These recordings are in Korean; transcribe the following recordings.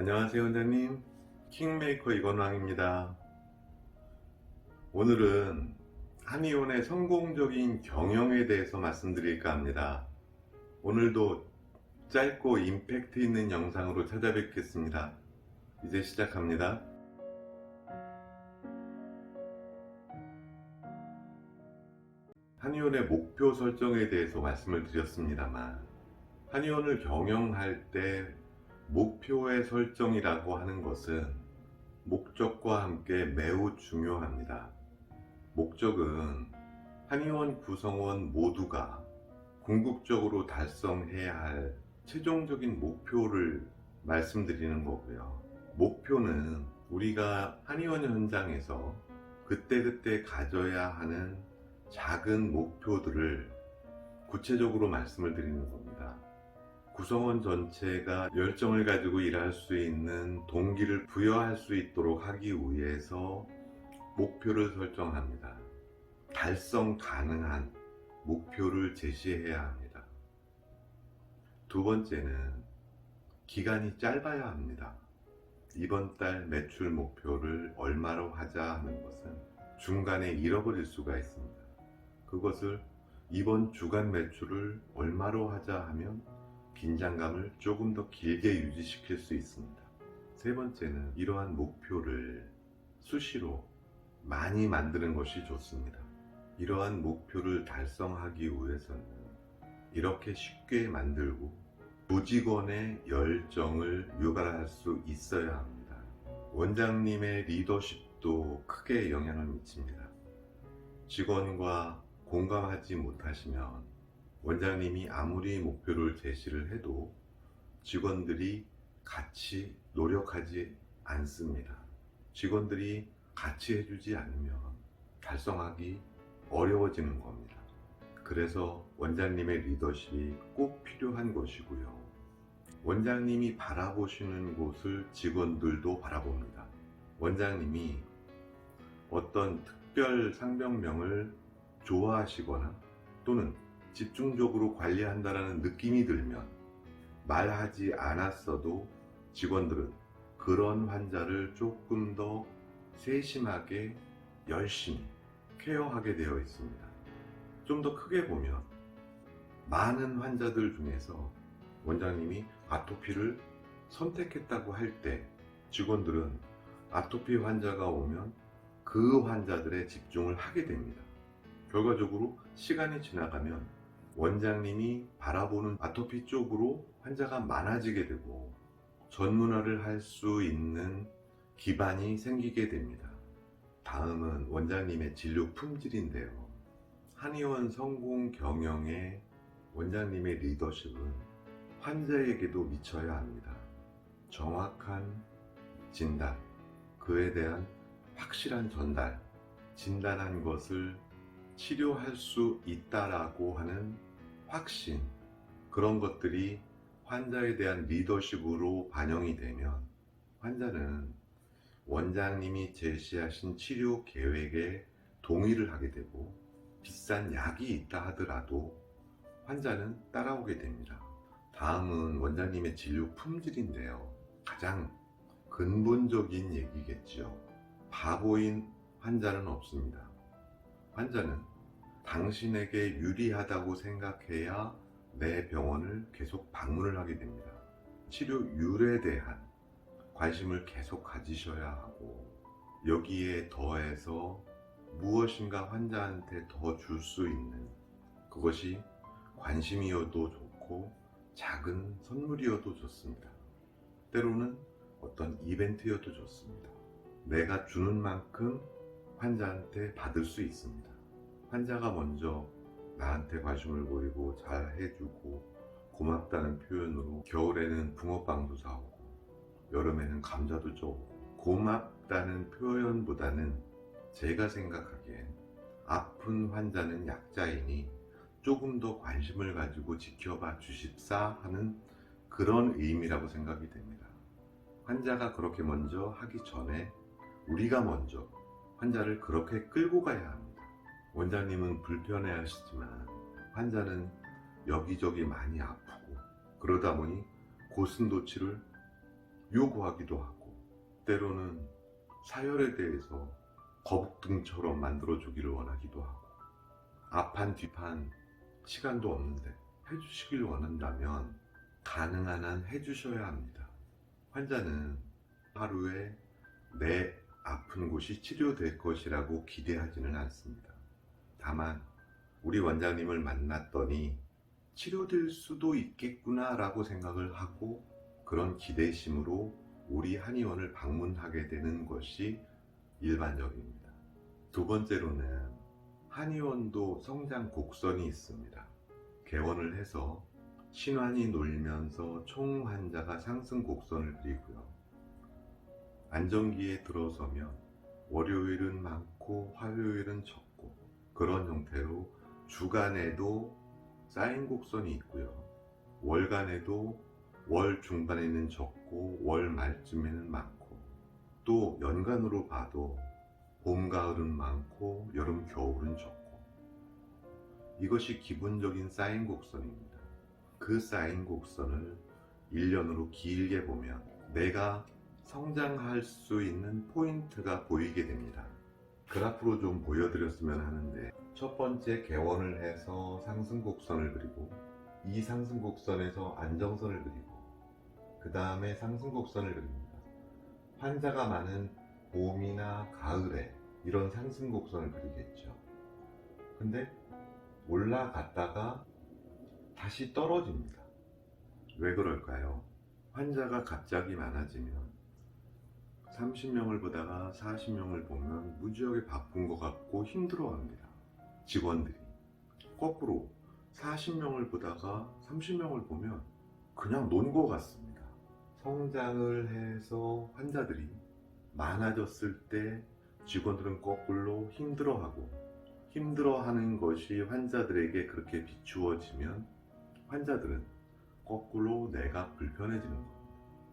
안녕하세요 원장님. 킹메이커 이건왕입니다. 오늘은 한의원의 성공적인 경영에 대해서 말씀드릴까 합니다. 오늘도 짧고 임팩트 있는 영상으로 찾아뵙겠습니다. 이제 시작합니다. 한의원의 목표 설정에 대해서 말씀을 드렸습니다만 한의원을 경영할 때 목표의 설정이라고 하는 것은 목적과 함께 매우 중요합니다. 목적은 한의원 구성원 모두가 궁극적으로 달성해야 할 최종적인 목표를 말씀드리는 거고요. 목표는 우리가 한의원 현장에서 그때그때 가져야 하는 작은 목표들을 구체적으로 말씀을 드리는 겁니다. 구성원 전체가 열정을 가지고 일할 수 있는 동기를 부여할 수 있도록 하기 위해서 목표를 설정합니다. 달성 가능한 목표를 제시해야 합니다. 두 번째는 기간이 짧아야 합니다. 이번 달 매출 목표를 얼마로 하자 하는 것은 중간에 잃어버릴 수가 있습니다. 그것을 이번 주간 매출을 얼마로 하자 하면 긴장감을 조금 더 길게 유지시킬 수 있습니다. 세 번째는 이러한 목표를 수시로 많이 만드는 것이 좋습니다. 이러한 목표를 달성하기 위해서는 이렇게 쉽게 만들고 조직원의 열정을 유발할 수 있어야 합니다. 원장님의 리더십도 크게 영향을 미칩니다. 직원과 공감하지 못하시면 원장님이 아무리 목표를 제시를 해도 직원들이 같이 노력하지 않습니다. 직원들이 같이 해주지 않으면 달성하기 어려워지는 겁니다. 그래서 원장님의 리더십이 꼭 필요한 것이고요. 원장님이 바라보시는 곳을 직원들도 바라봅니다. 원장님이 어떤 특별 상병명을 좋아하시거나 또는 집중적으로 관리한다라는 느낌이 들면 말하지 않았어도 직원들은 그런 환자를 조금 더 세심하게 열심히 케어하게 되어 있습니다. 좀 더 크게 보면 많은 환자들 중에서 원장님이 아토피를 선택했다고 할 때 직원들은 아토피 환자가 오면 그 환자들의 집중을 하게 됩니다. 결과적으로 시간이 지나가면 원장님이 바라보는 아토피 쪽으로 환자가 많아지게 되고 전문화를 할 수 있는 기반이 생기게 됩니다. 다음은 원장님의 진료 품질인데요. 한의원 성공 경영의 원장님의 리더십은 환자에게도 미쳐야 합니다. 정확한 진단, 그에 대한 확실한 전달, 진단한 것을 치료할 수 있다라고 하는 확신, 그런 것들이 환자에 대한 리더십으로 반영이 되면 환자는 원장님이 제시하신 치료 계획에 동의를 하게 되고 비싼 약이 있다 하더라도 환자는 따라오게 됩니다. 다음은 원장님의 진료 품질인데요. 가장 근본적인 얘기겠죠. 바보인 환자는 없습니다. 환자는 당신에게 유리하다고 생각해야 내 병원을 계속 방문을 하게 됩니다. 치료율에 대한 관심을 계속 가지셔야 하고 여기에 더해서 무엇인가 환자한테 더 줄 수 있는 그것이 관심이어도 좋고 작은 선물이어도 좋습니다. 때로는 어떤 이벤트여도 좋습니다. 내가 주는 만큼 환자한테 받을 수 있습니다. 환자가 먼저 나한테 관심을 보이고 잘 해주고 고맙다는 표현으로 겨울에는 붕어빵도 사오고 여름에는 감자도 쪼고 고맙다는 표현보다는 제가 생각하기엔 아픈 환자는 약자이니 조금 더 관심을 가지고 지켜봐 주십사 하는 그런 의미라고 생각이 됩니다. 환자가 그렇게 먼저 하기 전에 우리가 먼저 환자를 그렇게 끌고 가야 합니다. 원장님은 불편해 하시지만 환자는 여기저기 많이 아프고 그러다 보니 고슴도치를 요구하기도 하고 때로는 사열에 대해서 거북등처럼 만들어주기를 원하기도 하고 앞판 뒤판 시간도 없는데 해주시길 원한다면 가능한 한 해주셔야 합니다. 환자는 하루에 내 아픈 곳이 치료될 것이라고 기대하지는 않습니다. 다만 우리 원장님을 만났더니 치료될 수도 있겠구나라고 생각을 하고 그런 기대심으로 우리 한의원을 방문하게 되는 것이 일반적입니다. 두 번째로는 한의원도 성장 곡선이 있습니다. 개원을 해서 신환이 놀면서 총 환자가 상승 곡선을 그리고요. 안정기에 들어서면 월요일은 많고 화요일은 적고 그런 형태로 주간에도 쌓인 곡선이 있고요. 월간에도 월 중반에는 적고 월 말쯤에는 많고 또 연간으로 봐도 봄, 가을은 많고 여름, 겨울은 적고 이것이 기본적인 쌓인 곡선입니다. 그 쌓인 곡선을 1년으로 길게 보면 내가 성장할 수 있는 포인트가 보이게 됩니다. 그래프로 좀 보여드렸으면 하는데 첫 번째 개원을 해서 상승 곡선을 그리고 이 상승 곡선에서 안정선을 그리고 그 다음에 상승 곡선을 그립니다. 환자가 많은 봄이나 가을에 이런 상승 곡선을 그리겠죠. 근데 올라갔다가 다시 떨어집니다. 왜 그럴까요? 환자가 갑자기 많아지면 30명을 보다가 40명을 보면 무지하게 바쁜 것 같고 힘들어 합니다. 직원들이. 거꾸로 40명을 보다가 30명을 보면 그냥 논 것 같습니다. 성장을 해서 환자들이 많아졌을 때 직원들은 거꾸로 힘들어하고 힘들어하는 것이 환자들에게 그렇게 비추어지면 환자들은 거꾸로 내가 불편해지는 겁니다.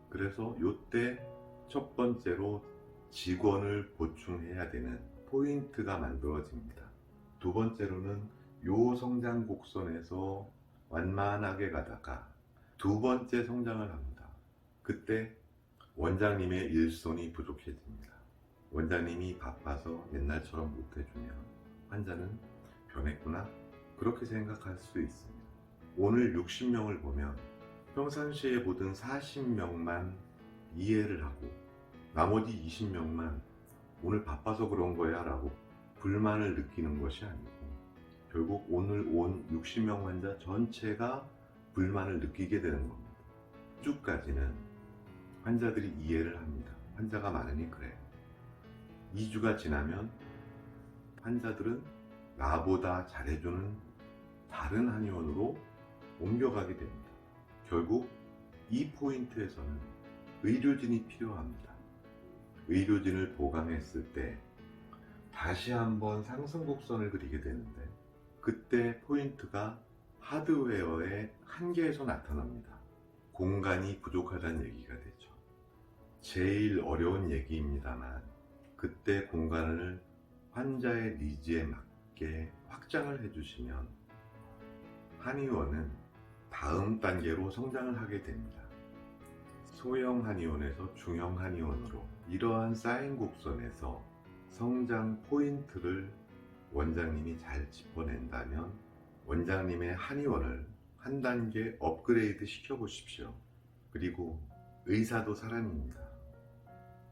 그래서 요때 첫 번째로 직원을 보충해야 되는 포인트가 만들어집니다. 두 번째로는 요 성장 곡선에서 완만하게 가다가 두 번째 성장을 합니다. 그때 원장님의 일손이 부족해집니다. 원장님이 바빠서 옛날처럼 못해주면 환자는 변했구나 그렇게 생각할 수 있습니다. 오늘 60명을 보면 평상시에 보던 40명만 이해를 하고 나머지 20명만 오늘 바빠서 그런 거야 라고 불만을 느끼는 것이 아니고 결국 오늘 온 60명 환자 전체가 불만을 느끼게 되는 겁니다. 주까지는 환자들이 이해를 합니다. 환자가 많으니 그래. 2주가 지나면 환자들은 나보다 잘해주는 다른 한의원으로 옮겨가게 됩니다. 결국 이 포인트에서는 의료진이 필요합니다. 의료진을 보강했을 때 다시 한번 상승 곡선을 그리게 되는데 그때 포인트가 하드웨어의 한계에서 나타납니다. 공간이 부족하다는 얘기가 되죠. 제일 어려운 얘기입니다만 그때 공간을 환자의 니즈에 맞게 확장을 해주시면 한의원은 다음 단계로 성장을 하게 됩니다. 소형 한의원에서 중형 한의원으로 이러한 쌓인 곡선에서 성장 포인트를 원장님이 잘 짚어낸다면 원장님의 한의원을 한 단계 업그레이드 시켜보십시오. 그리고 의사도 사람입니다.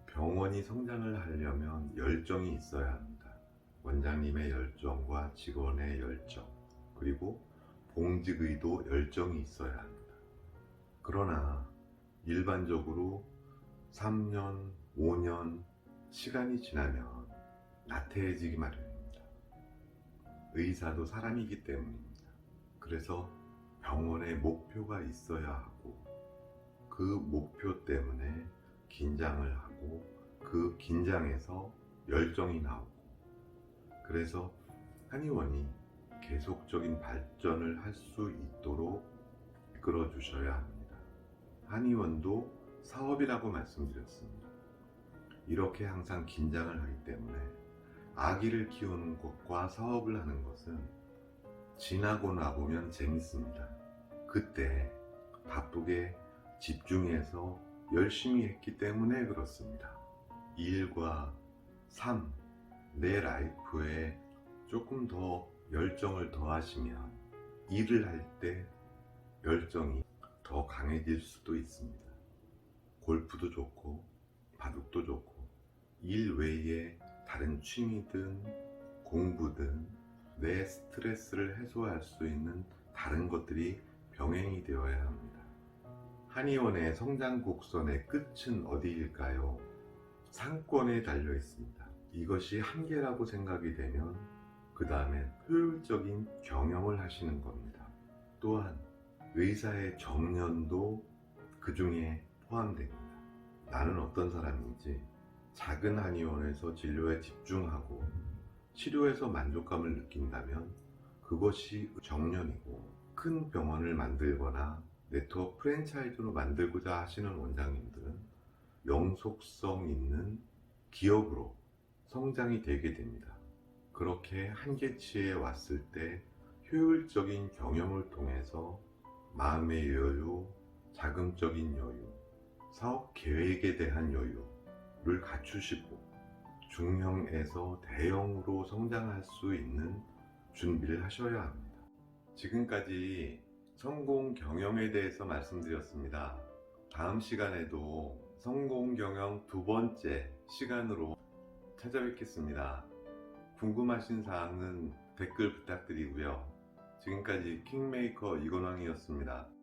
병원이 성장을 하려면 열정이 있어야 합니다. 원장님의 열정과 직원의 열정, 그리고 봉직의도 열정이 있어야 합니다. 그러나 일반적으로 3년, 5년 시간이 지나면 나태해지기 마련입니다. 의사도 사람이기 때문입니다. 그래서 병원에 목표가 있어야 하고 그 목표 때문에 긴장을 하고 그 긴장에서 열정이 나오고 그래서 한의원이 계속적인 발전을 할 수 있도록 이끌어 주셔야 합니다. 한의원도 사업이라고 말씀드렸습니다. 이렇게 항상 긴장을 하기 때문에 아기를 키우는 것과 사업을 하는 것은 지나고 나보면 재밌습니다. 그때 바쁘게 집중해서 열심히 했기 때문에 그렇습니다. 일과 삶, 내 라이프에 조금 더 열정을 더하시면 일을 할 때 열정이 더 강해질 수도 있습니다. 골프도 좋고 바둑도 좋고 일 외에 다른 취미든 공부든 내 스트레스를 해소할 수 있는 다른 것들이 병행이 되어야 합니다. 한의원의 성장 곡선의 끝은 어디일까요? 상권에 달려 있습니다. 이것이 한계라고 생각이 되면 그 다음엔 효율적인 경영을 하시는 겁니다. 또한 의사의 정년도 그 중에 포함됩니다. 나는 어떤 사람인지 작은 한의원에서 진료에 집중하고 치료에서 만족감을 느낀다면 그것이 정년이고 큰 병원을 만들거나 네트워크 프랜차이즈로 만들고자 하시는 원장님들은 영속성 있는 기업으로 성장이 되게 됩니다. 그렇게 한계치에 왔을 때 효율적인 경영을 통해서 마음의 여유, 자금적인 여유, 사업 계획에 대한 여유를 갖추시고 중형에서 대형으로 성장할 수 있는 준비를 하셔야 합니다. 지금까지 성공 경영에 대해서 말씀드렸습니다. 다음 시간에도 성공 경영 두 번째 시간으로 찾아뵙겠습니다. 궁금하신 사항은 댓글 부탁드리고요. 지금까지 킹메이커 이건왕이었습니다.